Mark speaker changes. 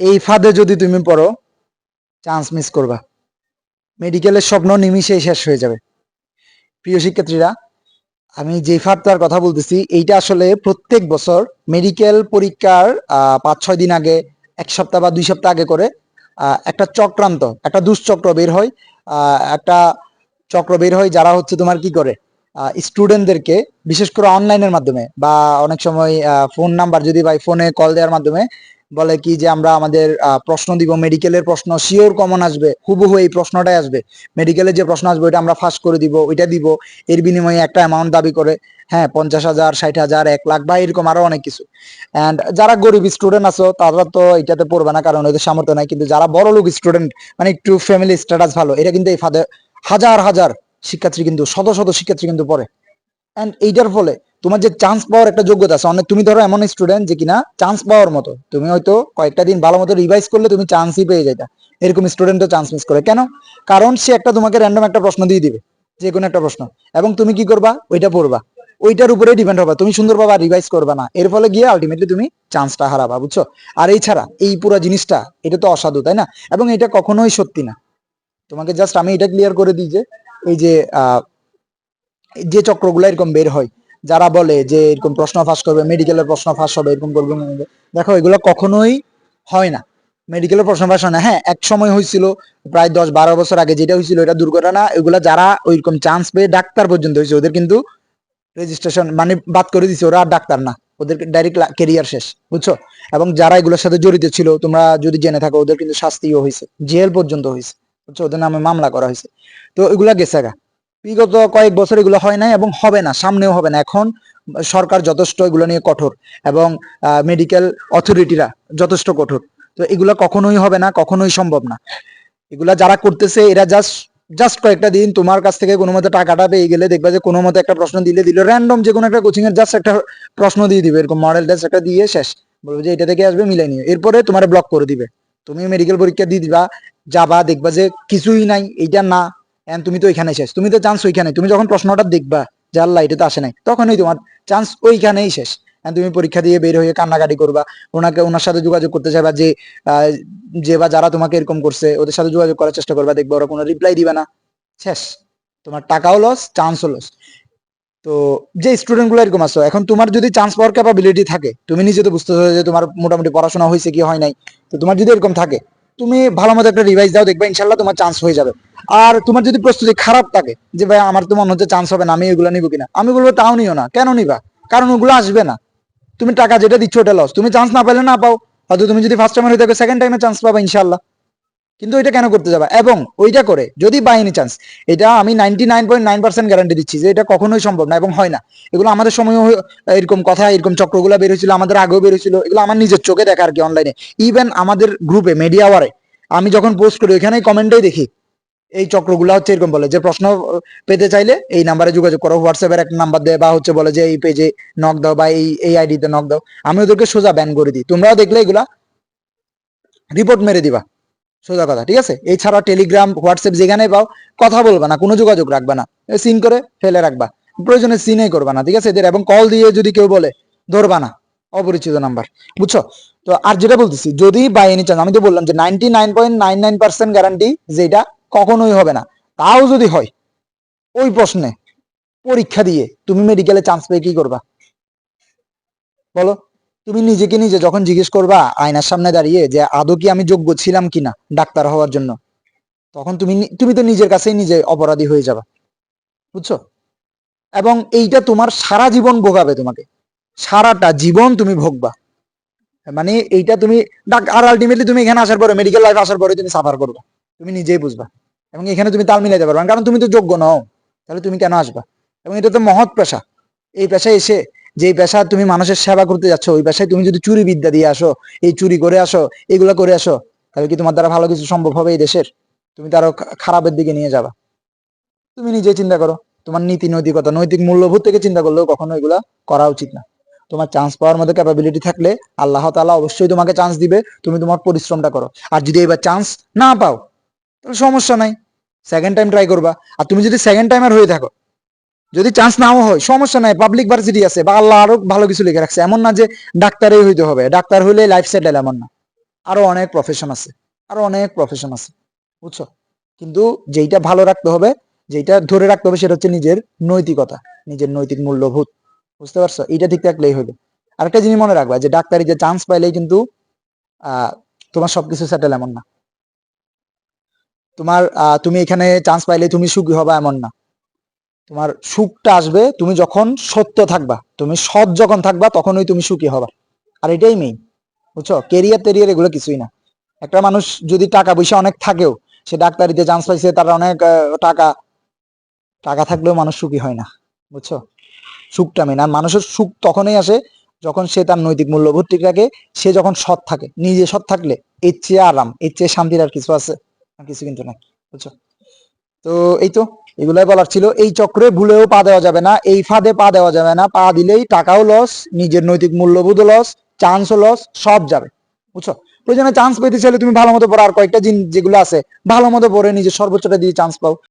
Speaker 1: এই ফাঁদে যদি তুমি পড়ো চান্স মিস করবা। মেডিকেলের স্বপ্ন নিমিশেই শেষ হয়ে যাবে। প্রিয় শিক্ষার্থীরা, আমি যে ফাঁদটার কথা বলতেছি, এইটা আসলে প্রত্যেক বছর মেডিকেল পরীক্ষার পাঁচ ছয় দিন আগে, এক সপ্তাহ বা দুই সপ্তাহ আগে করে একটা চক্রান্ত, একটা দুশ্চক্র বের হয়। একটা চক্র বের হয় যারা হচ্ছে তোমার কি করে স্টুডেন্টদেরকে বিশেষ করে অনলাইনের মাধ্যমে বা অনেক সময় ফোন নাম্বার যদি ভাই ফোনে কল দেওয়ার মাধ্যমে বলে কি যে আমরা আমাদের প্রশ্ন দিব মেডিকেলের প্রশ্ন শিওর কমন আসবে, হুবহু এই প্রশ্নটাই আসবে। মেডিকেলের যে প্রশ্ন আসবে, ওইটা আমরা ফাঁস করে দিব, ওইটা দিব, এর বিনিময়ে একটা অ্যামাউন্ট দাবি করে হ্যাঁ পঞ্চাশ হাজার, ষাট হাজার, এক লাখ বা এরকম আরও অনেক কিছু। অ্যান্ড যারা গরিব স্টুডেন্ট আছো, তারা তো এটাতে পড়বে না, কারণ ওদের সামর্থ্য নাই। কিন্তু যারা বড় লোক স্টুডেন্ট মানে একটু ফ্যামিলি স্ট্যাটাস ভালো এটা কিন্তু এই ফাঁদে হাজার হাজার শিক্ষার্থী কিন্তু, শত শত শিক্ষার্থী কিন্তু পড়ে। অ্যান্ড এইটার ফলে তোমার যে চান্স পাওয়ার একটা যোগ্যতা আছে, অনেক তুমি ধরো এমন স্টুডেন্ট যে কিনা চান্স পাওয়ার মতো, তুমি হয়তো কয়েকটা দিন ভালো মতো রিভাইজ করলে তুমি চান্সই পেয়ে যাইতা। এরকম স্টুডেন্টও চান্স মিস করে। কেন? কারণ সে একটা তোমাকে র্যান্ডম একটা প্রশ্ন দিয়ে দিবে, যে কোনো একটা প্রশ্ন। এবং তুমি কি করবা? ওইটা পড়বা। ওইটার উপরে ডিপেন্ড হবে। তুমি সুন্দরভাবে রিভাইজ করবা না। এর ফলে গিয়ে আলটিমেটলি তুমি চান্সটা হারাবা, বুঝছ? আর এই ছাড়া এই পুরো জিনিসটা, এটা তো অসাধু, তাই না? এবং এটা কখনোই সত্যি না। তোমাকে জাস্ট আমি এটা ক্লিয়ার করে দিই যে, এই যে যে চক্রগুলো এরকম বের হয় যারা বলে যে এরকম প্রশ্ন ফাঁস করবে মেডিকেলের প্রশ্ন ফাঁস হবে, এরকম করবে। দেখো, এগুলো কখনোই হয় না। মেডিকেলের প্রশ্ন ফাঁস হয় না। হ্যাঁ এক সময় হয়েছিল প্রায় দশ বারো বছর আগে যেটা হয়েছিল এটা দুর্ঘটনা। এগুলা যারা ওইরকম চান্স পেয়ে ডাক্তার পর্যন্ত হয়েছে ওদের কিন্তু রেজিস্ট্রেশন মানে বাদ করে দিছে, ওরা আর ডাক্তার না। ওদের ডাইরেক্ট কেরিয়ার শেষ, বুঝছ? এবং যারা এগুলোর সাথে জড়িত ছিল, তোমরা যদি জেনে থাকো, ওদের কিন্তু শাস্তিও হয়েছে জেল পর্যন্ত হয়েছে বুঝছ? ওদের নামে মামলা করা হয়েছে তো এগুলা গেছে গা। বিগত কয়েক বছর এগুলো হয় নাই এবং হবে না, সামনেও হবে না। এখন সরকার যথেষ্ট এগুলো নিয়ে কঠোর এবং মেডিকেল অথরিটিরা যথেষ্ট কঠোর। তো এগুলো কখনোই হবে না, কখনোই সম্ভব না। এগুলা যারা করতেছে, এরা জাস্ট জাস্ট কয়েকটা দিন তোমার কাছ থেকে কোনো মতে টাকাটা পেয়ে গেলে দেখবা যে কোনো মতে একটা প্রশ্ন দিলে দিল। র্যান্ডম যে কোনো একটা কোচিং এর জাস্ট একটা প্রশ্ন দিয়ে দিবে, এরকম মডেল টেস্ট একটা দিয়ে শেষ। বলবে যে এটা থেকে আসবে, মিলাই নিও। এরপরে তোমার ব্লক করে দিবে। তুমি মেডিকেল পরীক্ষা দিয়ে দিবা, যাবা, দেখবা যে কিছুই নাই, এইটা না। এন্ড তুমি তো ওইখানে শেষ। তুমি তো চান্স ওইখানে তুমি যখন প্রশ্নটা দেখবা যে আল্লাহ, এটা তো আসে নাই, তখনই তোমার চান্স ওইখানেই শেষ। তুমি পরীক্ষা দিয়ে বের হয়ে কান্নাকাটি করবা। ওনাকে, ওনার সাথে যোগাযোগ করতে চাইবা যে যে বা যারা তোমাকে এরকম করছে, ওদের সাথে যোগাযোগ করার চেষ্টা করবা, দেখবা ওরা কোনো রিপ্লাই দিবে না। শেষ। তোমার টাকাও লস চান্সও লস তো যে স্টুডেন্টগুলো এরকম আছো, এখন তোমার যদি চান্স পাওয়ার ক্যাপাবিলিটি থাকে, তুমি নিজে তো বুঝতে যে তোমার মোটামুটি পড়াশোনা হয়েছে কি হয় নাই, তো তোমার যদি এরকম থাকে তুমি ভালো মতো একটা রিভাইজ দাও, দেখবে ইনশাল্লাহ তোমার চান্স হয়ে যাবে। আর তোমার যদি প্রস্তুতি খারাপ থাকে, যে ভাই আমার তো মনে হচ্ছে চান্স হবে না, আমি এগুলো নিবো কিনা? আমি বলব তাও নিও না। কেন নিবা? কারণ ওগুলো আসবে না। তুমি টাকা যেটা দিচ্ছ, ওটা লস তুমি চান্স না পেলে না পাও। হয়তো তুমি যদি ফার্স্ট টাইম হয়ে থাকো সেকেন্ড টাইমে চান্স পাবা ইনশাল্লাহ। কিন্তু এটা কেন করতে যাবা? এবং ওইটা করে যদি বাই এনি চান্স এটা আমি ninety nine point nine percent guarantee দিচ্ছি যে এটা কখনোই সম্ভব না এবং হয় না। এগুলো আমাদের সময় এরকম কথা, এরকম চক্রগুলো বের হয়েছিল, আমাদের আগেও বের হয়েছিল, এগুলো আমার নিজের চোখে দেখা আর কি অনলাইনে ইভেন আমাদের গ্রুপে মিডিয়া ওয়ারে আমি যখন পোস্ট করি ওইখানে কমেন্টেই দেখি, এই চক্রগুলো হচ্ছে এরকম বলে, যে প্রশ্ন পেতে চাইলে এই নাম্বারে যোগাযোগ করো হোয়াটসঅ্যাপের একটা নাম্বার দেয়, বা হচ্ছে বলে যে এই পেজে নক দাও, বা এই এই আইডিতে নক দাও। আমি ওদেরকে সোজা ব্যান করে দিই। তোমরাও দেখলে এগুলা রিপোর্ট মেরে দিবা। সোজা কথা, ঠিক আছে? এছাড়া টেলিগ্রাম হোয়াটসঅ্যাপ যেখানে পাও, কথা বলবা না, কোনো যোগাযোগ রাখবা না। সিন করে ফেলে রাখবা। প্রয়োজনে সিনে করবা না, ঠিক আছে? এদের, এবং কল দিয়ে যদি কেউ বলে, ধরবা না, অপরিচিত নাম্বার বুঝছ? তো আর যেটা বলতেছি, যদি বাই এনি চান্স আমি তো বললাম যে ninety nine point nine nine percent guarantee যেটা কখনোই হবে না। তাও যদি হয়, ওই প্রশ্নে পরীক্ষা দিয়ে তুমি মেডিকেলে চান্স পেয়ে কি করবা? বলো। তুমি নিজেকে নিজে যখন জিজ্ঞেস করবা আয়নার সামনে দাঁড়িয়ে যে আদৌ কি আমি যোগ্য ছিলাম কিনা ডাক্তার হওয়ার জন্য, তখন তুমি তুমি তো নিজের কাছেই নিজে অপরাধী হয়ে যাবা, বুঝছ? এবং এইটা তোমার সারা জীবন ভোগাবে তোমাকে, সারাটা জীবন তুমি ভোগবা। মানে এইটা তুমি আর আলটিমেটলি তুমি এখানে আসার পরে মেডিকেল লাইফ আসার পরে তুমি সাফার করবা, তুমি নিজেই বুঝবা। এবং এখানে তুমি তাল মিলাইতে পারবে, কারণ তুমি তো যোগ্য নও, তাহলে তুমি কেন আসবা? এবং এটা তো মহৎ পেশা, এই পেশায় এসে যে পেশা তুমি মানুষের সেবা করতে যাচ্ছ, ওই পেশায় তুমি যদি চুরি বিদ্যা দিয়ে আসো, এই চুরি করে আসো, এগুলা করে আসো, তাহলে কি তোমার দ্বারা ভালো কিছু সম্ভব হবে এই দেশের? তুমি তো আরও খারাপের দিকে নিয়ে যাবা। তুমি নিজে চিন্তা করো, তোমার নীতি নৈতিকতা, নৈতিক মূল্যবোধ থেকে চিন্তা করলেও কখনো এগুলা করা উচিত না। তোমার চান্স পাওয়ার মধ্যে ক্যাপাবিলিটি থাকলে আল্লাহ তাআলা অবশ্যই তোমাকে চান্স দিবে, তুমি তোমার পরিশ্রমটা করো। আর যদি এবার চান্স না পাও, তাহলে সমস্যা নাই। সেকেন্ড টাইম ট্রাই করবা। আর তুমি যদি সেকেন্ড টাইমার হয়ে থাকো যদি চান্স নাও হয়, সমস্যা নাই পাবলিক ভার্সিটি আছে, বা আল্লাহ আরও ভালো কিছু লিখে রাখছে। এমন না যে ডাক্তারই হইতে হবে, ডাক্তার হইলে লাইফ সেটেল এমন না। আরও অনেক প্রফেশন আছে, আরও অনেক প্রফেশন আছে, বুঝছ? কিন্তু যেইটা ভালো রাখতে হবে যেটা ধরে রাখতে হবে, সেটা হচ্ছে নিজের নৈতিকতা, নিজের নৈতিক মূল্যবোধ, বুঝতে পারছ? এটা ঠিক থাকলেই হলো আরেকটা জিনিস মনে রাখবা, যে ডাক্তারি যে চান্স পাইলেই কিন্তু তোমার সবকিছু সেটেল এমন না। তোমার তুমি এখানে চান্স পাইলে তুমি সুখী হবা এমন না। তোমার সুখটা আসবে, তুমি যখন সত্য থাকবা, তুমি সৎ যখন থাকবা, তখনই তুমি সুখী হবা। আর এটাই মেইন বুঝছ? কেরিয়ার টেরিয়ার এগুলো কিছুই না। একটা মানুষ যদি টাকা পয়সা অনেক থাকেও, সে ডাক্তারিতে চান্স পাইছে, তার অনেক টাকা টাকা থাকলেও মানুষ সুখী হয় না, বুঝছ? সুখটা মেন আর মানুষের সুখ তখনই আসে যখন সে তার নৈতিক মূল্যবোধ ঠিক রাখে, সে যখন সৎ থাকে, নিজে সৎ থাকলে, এর চেয়ে আরাম, এর চেয়ে শান্তির আর কিছু আছে কিছু কিন্তু নাই, বুঝছ? তো এই তো এগুলাই বলার ছিল, এই চক্রে ভুলেও পা দেওয়া যাবে না, এই ফাঁদে পা দেওয়া যাবে না, পা দিলেই টাকাও লস নিজের নৈতিক মূল্যবোধও লস চান্সও লস সব যাবে, বুঝছ? প্রয়োজনে চান্স পেতে চাইলে তুমি ভালো মতো পড়ো আর কয়েকটা জিনিস যেগুলো আছে ভালো মতো পড়ে নিজের সর্বোচ্চটা দিয়ে চান্স পাও।